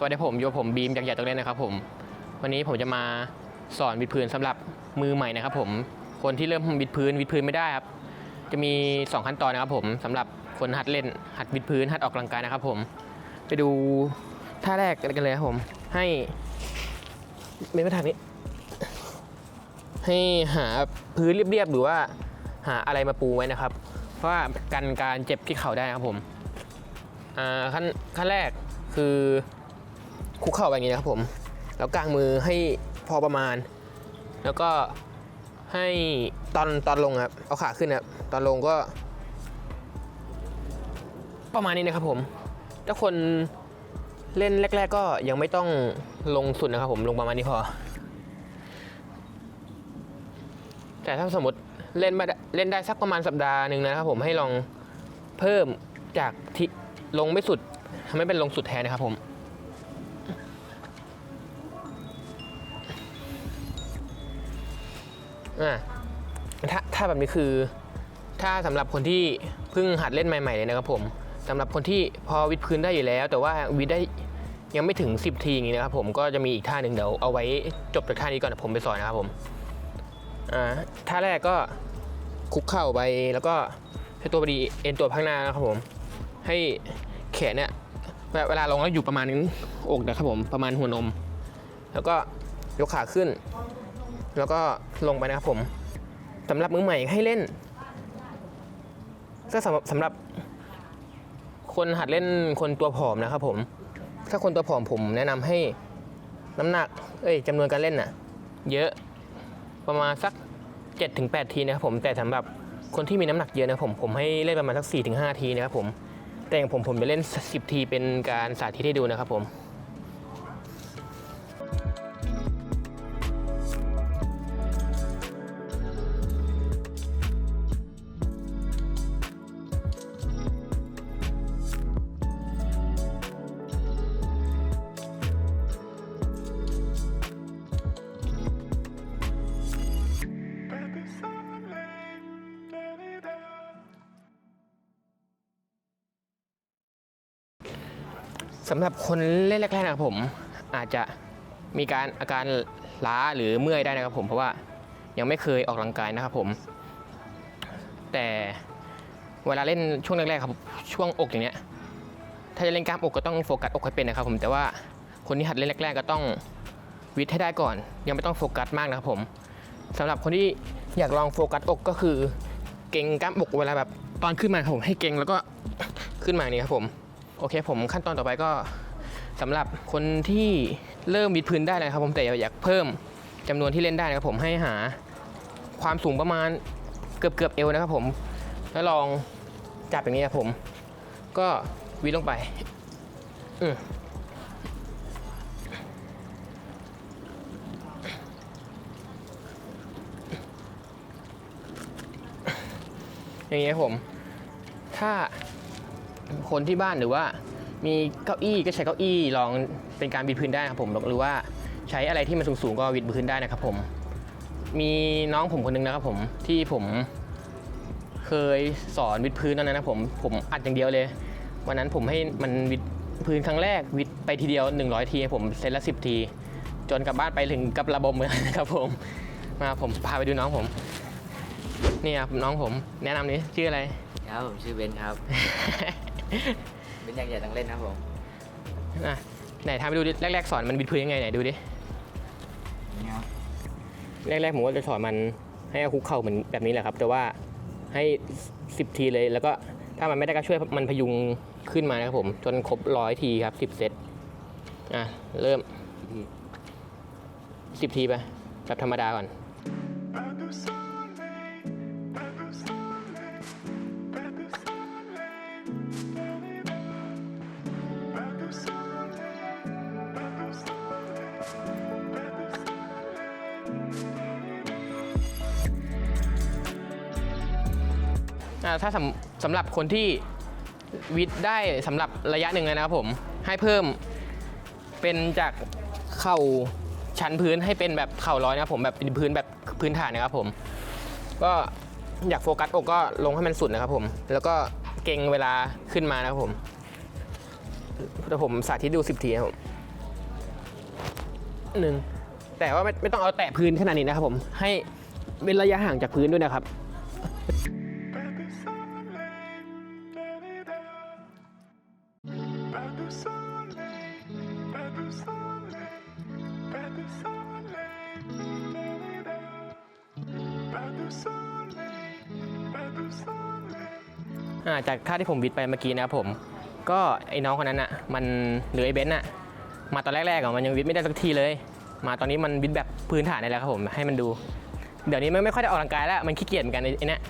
สวัสดีผมโยผมบีมจากใหญ่ตกเล่นนะครับผมวันนี้ผมจะมาสอนวิดพื้นสำหรับมือใหม่นะครับผมคนที่เริ่มวิดพื้นวิดพื้นไม่ได้ครับจะมี 2 ขั้นตอนนะครับผมสำหรับคนหัดเล่นหัดวิดพื้นหัดออกกำลังกายนะครับผมไปดูท่าแรกกันเลยครับผมให้เป็นมาทางนี้ ให้หาพื้นเรียบๆหรือว่าหาอะไรมาปูไว้นะครับ เพราะว่ากันการเจ็บที่เข่าได้นะครับผมขั้นขั้นแรกคือ คุกเข่าแบบนี้นะครับผม แล้วกางมือให้พอประมาณ แล้วก็ให้ตอนตอนลงครับ เอาขาขึ้นครับ ตอนลงก็ ประมาณนี้นะครับผม ถ้าคนเล่นแรก ๆ ก็ยังไม่ต้องลงสุดนะครับผม ลงประมาณนี้พอ แต่ถ้าสมมติเล่นมาเล่นได้สักประมาณสัปดาห์หนึ่งนะครับผมให้ลองเพิ่มจากที่ลงไม่สุดทำให้เป็นลงสุดแทนนะครับผม อ่าถ้าถ้าแบบนี้คือ ถ้าสำหรับคนที่เพิ่งหัดเล่นใหม่ๆเลยนะครับผมสำหรับคนที่พอวิดพื้นได้อยู่แล้ว แต่ว่าวิดได้ยังไม่ถึง 10 ทีอย่างนี้นะครับผมก็จะมีอีกท่าหนึ่งเดี๋ยวเอาไว้จบจากท่านี้ก่อนผมไปสอนนะครับผมอ่าท่าแรกก็คุกเข่าไปแล้วก็ให้ตัวพอดีเอ็นตัวข้างหน้านะครับผม ให้แขนเนี่ยเวลาลงแล้วอยู่ประมาณนี้อกนะครับผมประมาณหัวนม แล้วก็ยกขาขึ้น แล้วก็ลงไปนะครับผมสำหรับมือใหม่ให้เล่น ก็สำหรับสำหรับ คนหัดเล่นคนตัวผอมนะครับผม ถ้าคนตัวผอมผมแนะนำให้น้ำหนัก เอ้ยจำนวนการเล่นน่ะ เยอะประมาณสัก 7-8 ทีนะครับผมแต่สำหรับคนที่มีน้ำหนักเยอะนะครับผมผมให้เล่นประมาณสัก 4-5 ทีนะครับผม แต่อย่างผมผมจะเล่น 10 ทีเป็นการสาธิตให้ดูนะครับผม สำหรับคนเล่นแรกๆนะครับผมอาจจะมีการอาการล้าหรือเมื่อยได้นะครับผมเพราะว่ายังไม่เคยออกกำลังกายนะครับผม แต่เวลาเล่นช่วงแรกๆครับช่วงอกอย่างเนี้ยถ้าจะเล่นกล้ามอกก็ต้องโฟกัสอกให้เป็นนะครับผมแต่ว่าคนที่หัดเล่นแรกๆก็ต้องวิทย์ให้ได้ก่อน ยังไม่ต้องโฟกัสมากนะครับผมสำหรับคนที่อยากลองโฟกัสอกก็คือ เก่งกล้ามอกเวลาแบบตอนขึ้นมาครับผมให้เก่งแล้วก็ขึ้นมาอย่างนี้ครับผม โอเคผมขั้นตอนต่อไปก็สำหรับคนที่เริ่มวิดพื้นได้เลยครับ ผมแต่อยากเพิ่มจำนวนที่เล่นได้นะครับ ผมให้หาความสูงประมาณเกือบเกือบเอวนะครับ ผมแล้วลองจับอย่างนี้ครับผม ก็วิดลงไปอือย่างนี้ครับผม ถ้า คนที่บ้านหรือว่า มีเก้าอี้ก็ใช้เก้าอี้ลองเป็นการบิดพื้นได้นะครับผมหรือว่าใช้อะไรที่มันสูงๆก็บิดพื้นได้นะครับผม มีน้องผมคนหนึงนะครับผมที่ผมเคยสอนวิดพื้นตอนนั้นนะผมผมอัดอย่างเดียวเลย วันนั้นผมให้มันวิดพื้นครั้งแรกวิดไปทีเดียว 100 ทีผมเซตละ 10 ที จนกลับบ้านไปถึงกับระบมเลยนะครับผมมาผมพาไปดูน้องผมนี่ครับน้องผมแนะนำนี้ชื่ออะไรครับผมชื่อเบนครับ เป็นอยากใหญ่ตั้งเล่นนะครับผมอะไหนทำไปดูดิแรกๆสอนมันบิดพื้นยังไงไหนดูดิ นี่ครับแรกๆผมก็จะสอนมันให้เอาคุกเข่าเหมือนแบบนี้แหละครับ แต่ว่าให้10ทีเลย แล้วก็ถ้ามันไม่ได้ก็ช่วยมันพยุงขึ้นมานะครับผม จนครบร้อยทีครับ10เซตอะ เริ่ม10ทีไปแบบธรรมดาก่อน Babu Soleil, อ่าถ้าสำสำหรับคนที่วิดได้สำหรับระยะหนึ่งเลยนะครับผมให้เพิ่มเป็นจากเข่าชั้นพื้นให้เป็นแบบเข่าร้อยนะครับผมแบบเป็นพื้นแบบพื้นฐานนะครับผม ก็อยากโฟกัสอกก็ลงให้มันสุดนะครับผม แล้วก็เก่งเวลาขึ้นมานะครับผมเดี๋ยวผมสาธิตดู 10 ทีนะครับผมหนึ่งแต่ว่าไม่ไม่ต้องเอาแตะพื้นขนาดนี้นะครับผม ให้เป็นระยะห่างจากพื้นด้วยนะครับ อ่าจากค่าที่ผมวิดไปเมื่อกี้นะครับผม ก็ไอ้น้องคนนั้นอะ มันหรือไอ้เบนซ์อะ มาตอนแรกๆอะมันยังวิดไม่ได้สักทีเลย มาตอนนี้มันวิดแบบพื้นฐานได้แล้วครับผม ให้มันดู เดี๋ยวนี้มันไม่ค่อยได้ออกกำลังกายแล้ว มันขี้เกียจเหมือนกันไอ้ไอ้เนี่ย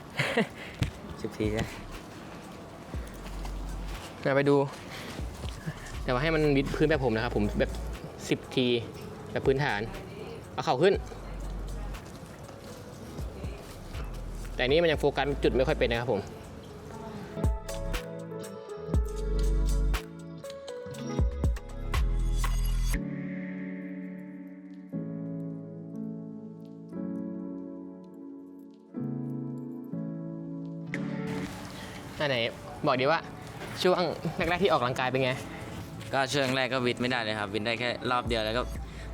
สิบทีใช่เราไปดู แต่ว่าให้มันวิดพื้นแบบผมนะครับผมแบบ10ทีแบบพื้นฐาน เอาเข่าขึ้น แต่อันนี้มันยังโฟกัสจุดไม่ค่อยเป็นนะครับผม อันไหนบอกดีว่าช่วงแรกๆที่ออกกำลังกายเป็นไง ก็ช่วงแรกก็วิดไม่ได้เลยครับวิดได้แค่รอบเดียวแล้วก็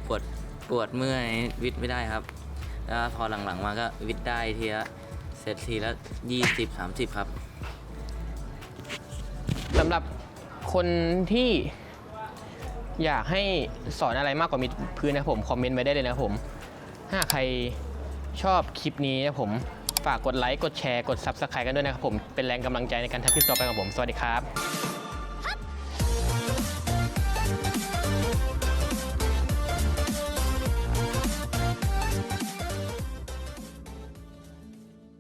ปวดปวดเมื่อยวิดไม่ได้ครับ แล้วพอหลังๆมาก็วิดได้ทีละเซตทีละ20 30ครับสำหรับคนที่อยากให้สอนอะไรมากกว่ามิดพื้นนะครับผม คอมเมนต์ไว้ได้เลยนะครับผม ถ้าใครชอบคลิปนี้นะครับผม ฝากกดไลค์กดแชร์กด Subscribe กันด้วยนะครับผมเป็นแรงกำลังใจในการทำคลิปต่อไปของผมสวัสดีครับ